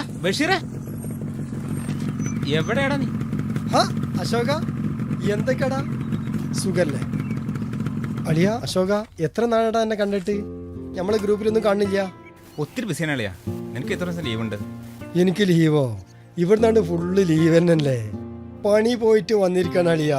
ബഷീറേ. എവിടെയാടാ നീ? ഹാ അശോക എന്തൊക്കെടാ? സുഖല്ലേ? അളിയ അശോക എത്ര നാളടാ എന്നെ കണ്ടിട്ട്? നമ്മളെ ഗ്രൂപ്പിലൊന്നും കാണില്ല ഒത്തിരി ബിസിയാണ് അളിയാ. നിനക്ക് എത്ര ദിവസം ലീവ് ഉണ്ട്? എനിക്ക് ലീവോ ഇവിടുന്നാണ്ട് ഫുള്ള് ലീവ് തന്നെയല്ലേ? പണി പോയിട്ട് വന്നിരിക്കാണ് അളിയ.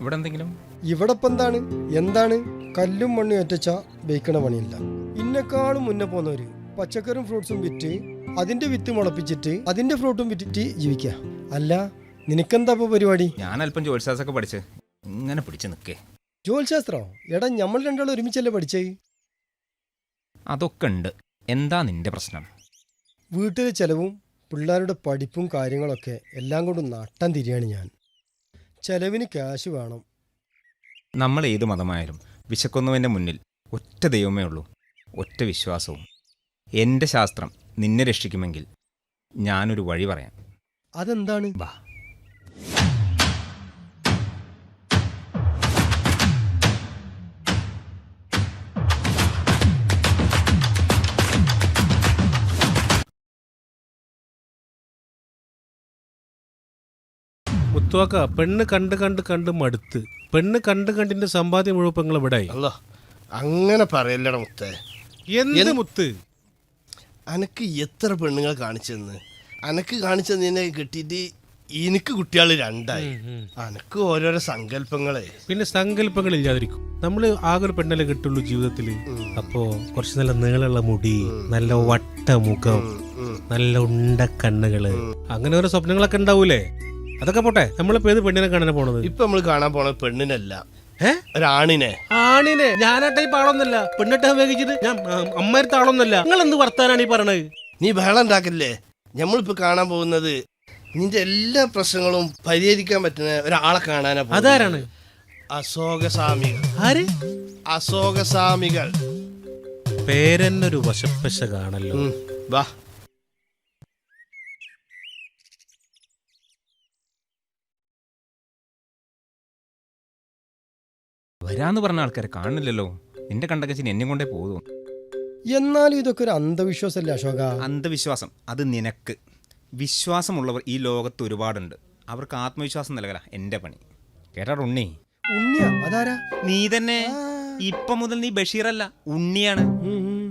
ഇവിടെ എന്തെങ്കിലും? ഇവിടെ ഇപ്പം എന്താണ്? എന്താണ്? കല്ലും മണ്ണും ഒറ്റച്ച ബേക്കണ പണിയില്ല. ഇന്നെക്കാളും മുന്നേ പോന്നവര് പച്ചക്കറും ഫ്രൂട്ട്സും വിറ്റ് അതിന്റെ വിത്ത് മുളപ്പിച്ചിട്ട് അതിന്റെ ഫ്രൂട്ടും വിറ്റിട്ട് ജീവിക്കുക അല്ല നിനക്കെന്താ ഇപ്പൊ പരിപാടി? ഞാൻ അല്പം ജോത്സാസൊക്കെ പഠിച്ച്. ഇങ്ങനെ പിടിച്ച് നിക്കേ ജോൽശാസ്ത്രോ എടാ നമ്മൾ രണ്ടാളും ഒരുമിച്ചല്ലേ പഠിച്ചേ? അതൊക്കെ ഉണ്ട്. എന്താ നിന്റെ പ്രശ്നം? വീട്ടിലെ ചെലവും പിള്ളേരുടെ പഠിപ്പും കാര്യങ്ങളൊക്കെ എല്ലാം കൊണ്ടും നട്ടം തിരിയാണ് ഞാൻ. ചെലവിന് ക്യാഷ് വേണം. നമ്മൾ ഏത് മതമായാലും വിശക്കുന്നവന്റെ മുന്നിൽ ഒറ്റ ദൈവമേ ഉള്ളൂ. ഒറ്റ വിശ്വാസവും. എന്റെ ശാസ്ത്രം നിന്നെ രക്ഷിക്കുമെങ്കിൽ ഞാനൊരു വഴി പറയാം. അതെന്താണ്? വാ മുത്തുവാക്ക പെണ്ണ് കണ്ട് കണ്ട് കണ്ട് മടുത്ത്. പെണ്ണ് കണ്ട് കണ്ടിന്റെ സമ്പാദ്യം മുഴുവൻ ഇവിടെ അങ്ങനെ പറയല്ലട മുത്തേ. എന്ത് മുത്ത്? അനക്ക് എത്ര പെണ്ണുങ്ങൾ കാണിച്ചെന്ന്? അനക്ക് കാണിച്ചതിനെ കിട്ടിയിട്ട് എനിക്ക് കുട്ടികൾ രണ്ടായി. അനക്ക് ഓരോരോ സങ്കല്പങ്ങളെ. പിന്നെ സങ്കല്പങ്ങൾ ഇല്ലാതിരിക്കും. നമ്മൾ ആകെ ഒരു പെണ്ണല്ലേ കിട്ടുള്ളൂ ജീവിതത്തിൽ. അപ്പോ കുറച്ച് നല്ല നീളമുള്ള മുടി നല്ല വട്ട മുഖം നല്ല ഉണ്ട കണ്ണുകൾ. അങ്ങനെ ഓരോ സ്വപ്നങ്ങളൊക്കെ ഉണ്ടാവൂലേ? അതൊക്കെ പോട്ടെ. നമ്മളിപ്പോ ഏത് പെണ്ണിനെ കാണാൻ പോണത്? ഇപ്പൊ നമ്മൾ കാണാൻ പോണത് പെണ്ണിനല്ല. ഒരാണിനെ. ആണിനെ. ഞാനാട്ടെ ടൈപ്പ് ആളൊന്നല്ല പെണ്ണിട്ട് ഉപയോഗിച്ചിട്ട് ഞാൻ അമ്മയടുത്ത ആളൊന്നല്ല നിങ്ങൾ എന്ത് വർത്താനാണ് ഈ പറയണത്? നീ ബഹളം ഉണ്ടാക്കില്ലേ നമ്മളിപ്പോ കാണാൻ പോകുന്നത് നിന്റെ എല്ലാ പ്രശ്നങ്ങളും പരിഹരിക്കാൻ പറ്റുന്ന ഒരാളെ കാണാനാ. അതാരാണ്? അശോകസ്വാമികൾ. ആര്? അശോകസ്വാമികൾ. പേരെന്നൊരു വശപ്പശ കാണല്ലോ വാ. വരാന്ന് പറഞ്ഞ ആൾക്കാരെ കാണില്ലല്ലോ. നിന്റെ കണ്ടകച്ചിന് എന്നെ കൊണ്ടേ പോകും എന്നാലും ഇതൊക്കെ ഒരു അന്ധവിശ്വാസമല്ലേ അശോക? അന്ധവിശ്വാസം. അത് നിനക്ക്. വിശ്വാസമുള്ളവർ ഈ ലോകത്ത് ഒരുപാടുണ്ട്. അവർക്ക് ആത്മവിശ്വാസം നൽകല എന്റെ പണി. കേട്ടാ ഉണ്ണി? ഉണ്ണിയാ? അതാരാ? നീ തന്നെ. ഇപ്പൊ മുതൽ നീ ബഷീറല്ല ഉണ്ണിയാണ്.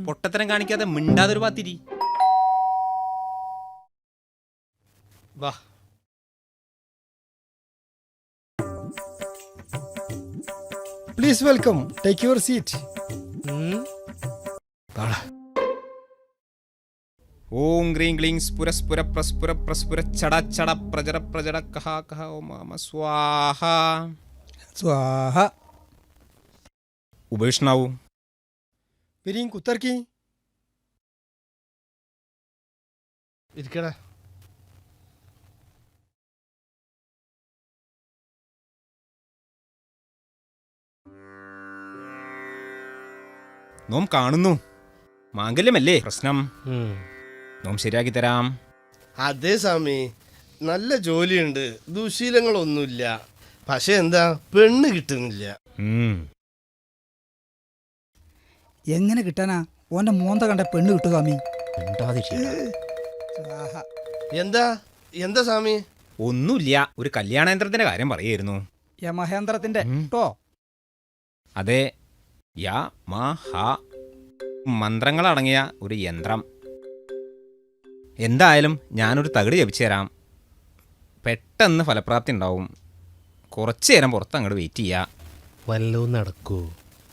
പൊട്ടത്തരം കാണിക്കാതെ മിണ്ടാതൊരു പാത്തിരി വാ. Please welcome take your seat. ഓം ഗ്രീം ക്ലീം സ്പുരസ്പുര പ്രസ്പുര പ്രസ്പുര ചട ചട പ്രജട പ്രജട കഹ കഹ ഓ മാമ. സ്വാഹ. സ്വാഹ. ഉപേഷ്ണാവു പിരിയും കുത്തർക്കി. ഇരിക്കടാ. നോം കാണുന്നു. മാംഗല്യമല്ലേ? പ്രശ്നം. നോം ശരിയാക്കി തരാം. അതെ സ്വാമി നല്ല ജോലിയുണ്ട് ദുശീലങ്ങളൊന്നുമില്ല. പക്ഷെ എന്താ പെണ്ണ് കിട്ടുന്നില്ല. എങ്ങനെ കിട്ടാനാ? ഓന്റെ മോന്ത കണ്ട പെണ്ണ് കിട്ടു സ്വാമി. എന്താ എന്താ സ്വാമി? ഒന്നുമില്ല. ഒരു കല്യാണയന്ത്രത്തിന്റെ കാര്യം പറയായിരുന്നു. യമഹേന്ദ്രത്തിന്റെ അതെ യാ മാ ഹ. മന്ത്രങ്ങളടങ്ങിയ ഒരു യന്ത്രം. എന്തായാലും ഞാനൊരു തകിട് ജപിച്ചു തരാം പെട്ടെന്ന് ഫലപ്രാപ്തി ഉണ്ടാവും. കുറച്ച് നേരം പുറത്ത് അങ്ങോട്ട് വെയിറ്റ് ചെയ്യുക വല്ലതും നടക്കൂ.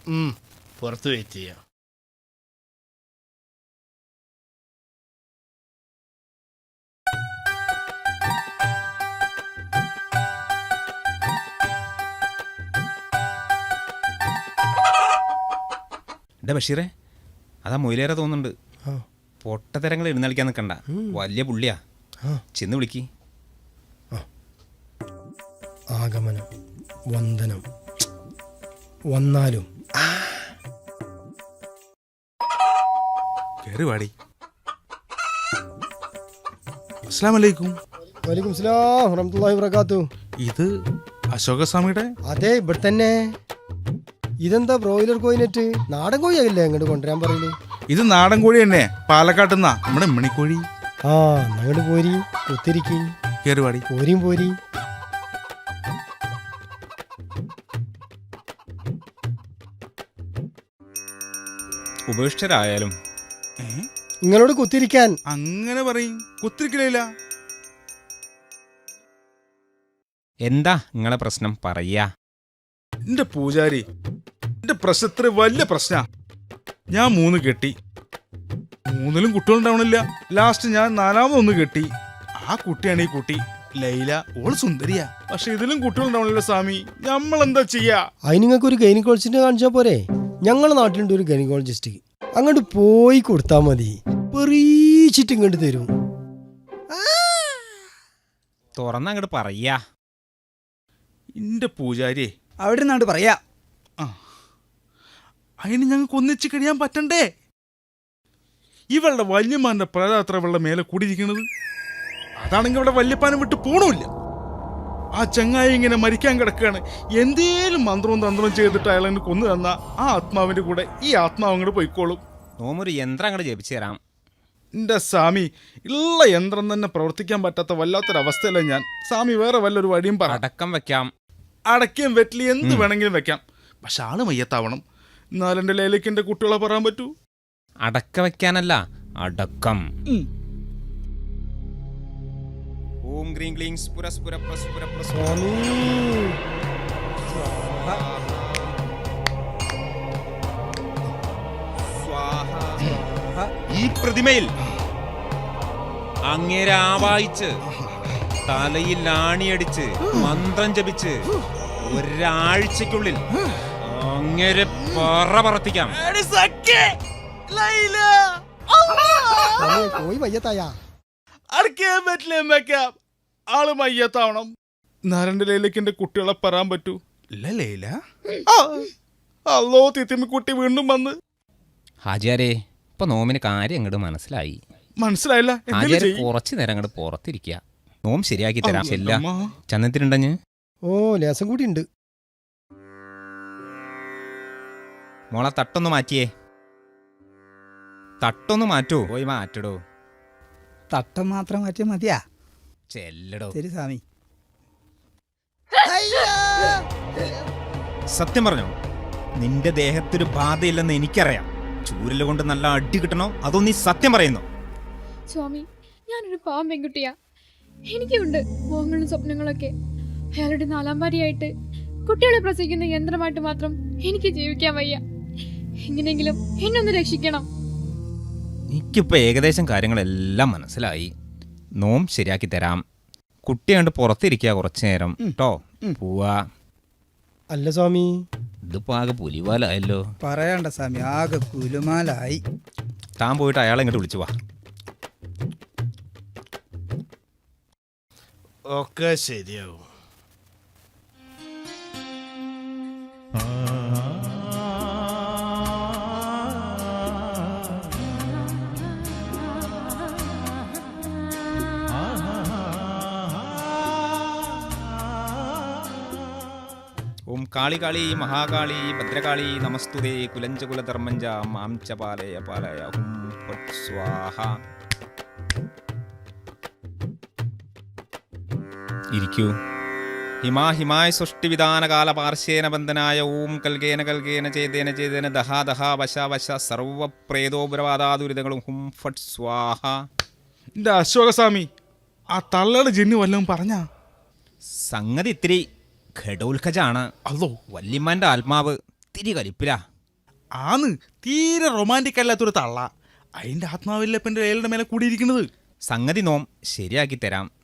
ഉം, പുറത്ത് വെയിറ്റ് ചെയ്യാം. എടാ ബഷീറേ അതാ മൊയിലേറെ തോന്നുന്നുണ്ട്. പൊട്ടത്തരങ്ങൾ എഴുന്നള്ളിക്കാൻ നിൽക്കണ്ട വലിയ പുള്ളിയാ. ചെന്ന് വിളിക്ക്. ആഗമനം വന്ദനം വന്നാലും. കേറി വാടി. അസ്സാം വലൈക്കും വലൈക്കും സ്ലാം റഹ്മത്തുള്ളാഹി വബറകാത്തു ഇത് അശോകസ്വാമിയുടെ അതെ ഇവിടെ തന്നെ ഇതെന്താ ബ്രോയിലർ കോയിനെറ്റ്? നാടൻ കോഴിയാകില്ലേ അങ്ങോട്ട് കൊണ്ടുവരാൻ പറയില്ലേ ഇത് നാടൻ കോഴി തന്നെ. പാലക്കാട്ടുന്ന. നമ്മുടെ മണിക്കോഴി. ആ അങ്ങോട്ട് പോരി. കുത്തിരിക്കും. കേറുവാടി പോരിയും പോരി. ഉപേക്ഷിതരായാലും നിങ്ങളോട് കുത്തിരിക്കാൻ. അങ്ങനെ പറയും. കുത്തിരിക്കലില്ല. എന്താ നിങ്ങളെ പ്രശ്നം? പറയാ. എന്റെ പൂജാരി. എന്റെ പ്രശ്നത്ര വലിയ പ്രശ്ന. ഞാൻ മൂന്ന് കെട്ടി. മൂന്നിലും കുട്ടികളുണ്ടാവണില്ല. ലാസ്റ്റ് ഞാൻ നാലാമതൊന്ന് കെട്ടി. ആ കുട്ടിയാണ് ഈ കുട്ടി. ലൈല ഓൾ സുന്ദരിയാ. പക്ഷെ ഇതിലും കുട്ടികളുണ്ടാവണില്ല സ്വാമി. നമ്മൾ എന്താ ചെയ്യാ? അതിന് നിങ്ങൾക്ക് ഒരു ഗൈനക്കോളജിസ്റ്റിനെ കാണിച്ചാൽ പോരെ? ഞങ്ങളുടെ നാട്ടിലുണ്ട് ഒരു ഗൈനക്കോളജിസ്റ്റ് അങ്ങോട്ട് പോയി കൊടുത്താൽ മതി. പെറീച്ചിട്ട് ഇങ്ങോട്ട് തരും. തുറന്നങ്ങോട്ട് പറയാ. എന്റെ പൂജാരിയെ അവിടെ നിന്നാണ്ട് പറയാ അതിന് ഞങ്ങൾക്ക് ഒന്നിച്ച് കഴിയാൻ പറ്റണ്ടേ? ഇവളുടെ വല്യമാന്റെ പ്രേതാത്ര ഇവളുടെ മേലെ കൂടിയിരിക്കുന്നത്. അതാണെങ്കിൽ ഇവിടെ വല്യപ്പാനം വിട്ട് പോണമില്ല ആ ചങ്ങായി ഇങ്ങനെ മരിക്കാൻ കിടക്കുകയാണ്. എന്തേലും മന്ത്രവും തന്ത്രവും ചെയ്തിട്ട് അയാൾ എന്നെ കൊന്നു തന്ന ആ ആത്മാവിന്റെ കൂടെ ഈ ആത്മാവ് അങ്ങോട്ട് പോയിക്കോളും. നോമൊരു യന്ത്രം അങ്ങോട്ട് ജപിച്ചു തരാം. എന്റെ സ്വാമി ഉള്ള യന്ത്രം തന്നെ പ്രവർത്തിക്കാൻ പറ്റാത്ത വല്ലാത്തൊരവസ്ഥയിലാണ് ഞാൻ. സ്വാമി വേറെ വല്ലൊരു വഴിയും പറ. അടക്കം വെക്കാം. അടയ്ക്കയും വെറ്റിലി എന്ത് വേണമെങ്കിലും വെക്കാം. പക്ഷെ ആൾ മയ്യത്താവണം എന്നാലെന്റെ ലേലയ്ക്ക് എന്റെ കുട്ടികളെ പറയാൻ പറ്റൂ. അടക്ക വെക്കാനല്ല അടക്കം. ഓം ഗ്രീം ക്ലീം പുരസ്പുര പ്രസ്പുര. സ്വാമി. ഈ പ്രതിമയിൽ അങ്ങേരെ ആവായിച്ച് തലയിൽ ആണിയടിച്ച് മന്ത്രം ജപിച്ച് ഒരാഴ്ചക്കുള്ളിൽ അങ്ങനെ പറ പറത്തിക്കാം. പോയി വയ്യത്തായ. അടയ്ക്കാൻ പറ്റില്ല വെക്കാം? ആൾ മയ്യത്താവണം നാരന്റെ ലൈലേക്ക് എന്റെ കുട്ടികളെ പറയാൻ പറ്റൂ. ഇല്ല ലൈല. അല്ലോ തിത്തിമ്മ കുട്ടി വീണ്ടും വന്ന്. ഹാജിയാരെ ഇപ്പൊ നോമിന് കാര്യം അങ്ങോട്ട് മനസ്സിലായി. മനസ്സിലായില്ല? ഹാജിയാരെ. കുറച്ചു നേരം അങ്ങോട്ട് പുറത്തിരിക്കുക നോം ശരിയാക്കി തരാം. ചെല്ല ചന്ദനത്തിനുണ്ടഞ്ഞ് ഓ ലേസം കൂടി ഉണ്ട് മോളെ തട്ടൊന്ന് മാറ്റിയേ. തട്ടൊന്ന് മാറ്റോ. പോയി മാറ്റടോ. തട്ടം മാത്രം മാറ്റിയാൽ മതിയാ? ചെല്ലടോ. ശരി സ്വാമി. സത്യം പറഞ്ഞോ? നിന്റെ ദേഹത്തൊരു ബാധയില്ലെന്ന് എനിക്കറിയാം. ചൂരൽ കൊണ്ട് നല്ല അടി കിട്ടണോ? അതോ നീ സത്യം പറയുന്നു? സ്വാമി ഞാനൊരു പാവം പെൺകുട്ടിയാ. എനിക്കുണ്ട് മോഹങ്ങളും സ്വപ്നങ്ങളൊക്കെ. അയാളുടെ നാലാം ഭാര്യയായിട്ട് കുട്ടികളെ പ്രസവിക്കുന്ന യന്ത്രമായിട്ട് മാത്രം എനിക്ക് ജീവിക്കാൻ വയ്യ. എങ്ങനെയെങ്കിലും എന്നൊന്ന് രക്ഷിക്കണം. എനിക്കിപ്പോ ഏകദേശം കാര്യങ്ങളെല്ലാം മനസ്സിലായി. നോം ശരിയാക്കി തരാം. കുട്ടി കണ്ട് പുറത്തിരിക്കുക കുറച്ചു നേരം. കേട്ടോ പോവാ. അല്ല സ്വാമി. ഇതിപ്പോ ആകെ പുലിവാലായല്ലോ. പറയണ്ട സ്വാമി ആകെ കുലുമാലായി. താൻ പോയിട്ട് അയാളെ ഇങ്ങോട്ട് വിളിച്ചു വാ. ഒക്കെ ശരിയാവും. ഓം കാളി കാളി മഹാകാളി ഭദ്രകാളി നമസ്തുതേ കുലഞ്ച കുലധർമ്മഞ്ച മാം ച പാലയ പാലയ ഹും സ്വാഹ. ഇരിക്കൂ. ഹിമാ ഹിമായ സൃഷ്ടിവിധാനകാല പാർശ്വേന ബന്ധനായ ഓം കൽകേന കൽകേന ചേതേന ചേതേന ദഹാ ദഹാ വശ വശ സർവപ്രേതോപരവാദാ ദുരിതങ്ങളും ഹും ഫട്ട് സ്വാഹ. എന്റെ അശോകസ്വാമി ആ തള്ളയുടെ ജെന്നി വല്ലതും പറഞ്ഞ? സംഗതി ഇത്തിരി ഘടോത്കജാണ് അല്ലോ. വല്യമ്മാന്റെ ആത്മാവ് തിരി കലിപ്പില. ആന്ന് തീരെ റൊമാന്റിക് അല്ലാത്തൊരു തള്ള. അതിന്റെ ആത്മാവില്ല ഇപ്പം എന്റെ ലേലയുടെ മേലെ കൂടിയിരിക്കുന്നത്. സംഗതി നോം ശരിയാക്കി തരാം.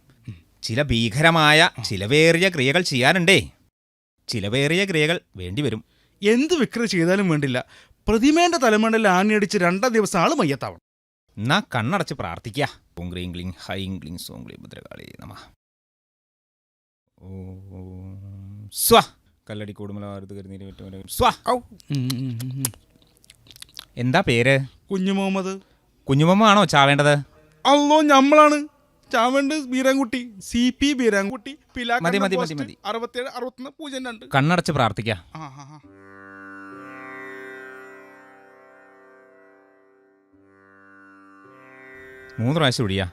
ചില ഭീകരമായ ചിലവേറിയ ക്രിയകൾ ചെയ്യാനുണ്ടേ. ചിലവേറിയ ക്രിയകൾ വേണ്ടിവരും. എന്ത് വിക്രി ചെയ്താലും വേണ്ടില്ല. പ്രതിമേന്റെ തലമണ്ടയിൽ ആണിയടിച്ച് രണ്ടാം ദിവസം ആൾ മയ്യത്താവണം. എന്നാ കണ്ണടച്ച് പ്രാർത്ഥിക്കുക ഭദ്രകാളി നമ. സ്വ. കല്ലടി കൂടുമലാരുത് സ്വ. എന്താ പേര്? കുഞ്ഞു മുഹമ്മദ്. കുഞ്ഞുമ്മ ആണോ ചാവേണ്ടത്? അല്ലോ ഞമ്മളാണ്. ചാവണ്ട് ബീരാൻകുട്ടി സി പി ബീരാൻകുട്ടി മതി, മതി, മതി, മതി. അറുപത്തേഴ് അറുപത്തൊന്ന് പൂജ്യം രണ്ട് കണ്ണടച്ച് പ്രാർത്ഥിക്കുക ആ, ആ, ആ. മൂന്ന് പ്രാവശ്യം ഒഴിയാ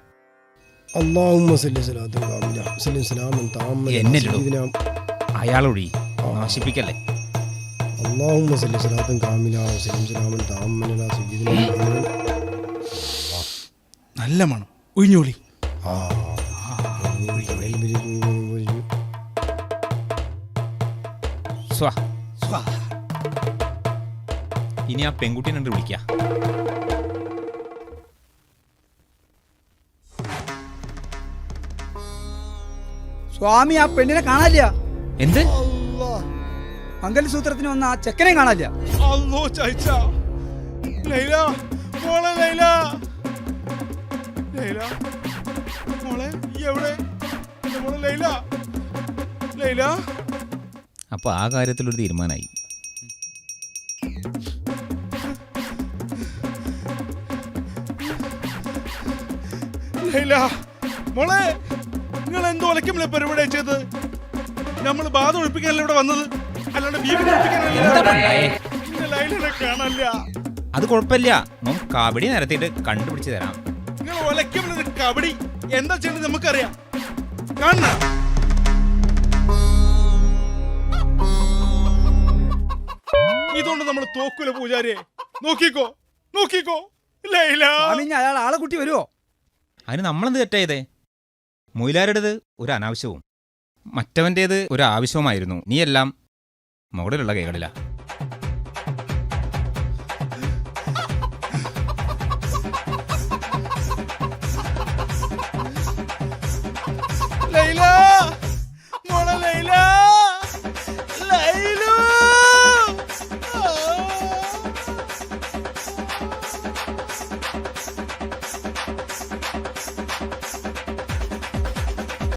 അള്ളാഹുമ്മ സല്ലി സ്വലാത്തും കാമില സല്ലി സലാമൻ താമൻ എന്നല്ലിടൂ. സയ്യിദിനാ അയാളൊഴി നശിപ്പിക്കല്ലേ اللهم صل صلاة كاملة وسلم سلاما تاما على سيدنا محمد നല്ല മണം ഒഴിഞ്ഞോളി സ്വാ ഇനി ആ പെൺകുട്ടീനെ കണ്ട് വിളിക്ക. സ്വാമി ആ പെണ്ണിനെ കാണാനില്ല. എന്ത്? മംഗലസൂത്രത്തിന് വന്ന ആ ചെക്കനെ കാണാല്ല അല്ലോ ചൈച്ച. ലൈല മോളെ ലൈല. ലൈല. മോളെ ഈ എവിടെ? എന്റെ മോളെ ലൈല. ലൈല. അപ്പൊ ആ കാര്യത്തിൽ ഒരു തീരുമാനമായി ലൈല മോളെ നിങ്ങൾ എന്തോ ഇപ്പൊ പരിപാടി ചെയ്തത്? നമ്മൾ ബാധ ഒഴിപ്പിക്കാനല്ല ഇവിടെ വന്നത്? അല്ലാണ്ട്? ലൈലിനെ കാണാനില്ല. അത് കുഴപ്പമില്ല. നമുക്ക് കബഡി നിരത്തിയിട്ട് കണ്ടുപിടിച്ച് തരാം. നിങ്ങൾ ഒലക്കുമില്ല കബഡി. എന്താ ചെയ്യേണ്ടത് നമുക്കറിയാം. കാണണ. ഇതുകൊണ്ട് നമ്മൾ തോക്കൂല പൂജാരിയെ. നോക്കിക്കോ നോക്കിക്കോ. അയാൾ ആളെ കുട്ടി വരുമോ അതിന് നമ്മളെന്ത് തെറ്റായതേ മൊയിലാരുടേത് ഒരു അനാവശ്യവും മറ്റവന്റേത് ഒരു ആവശ്യവുമായിരുന്നു. നീയെല്ലാം മുകളിലുള്ള കൈകളിലാ.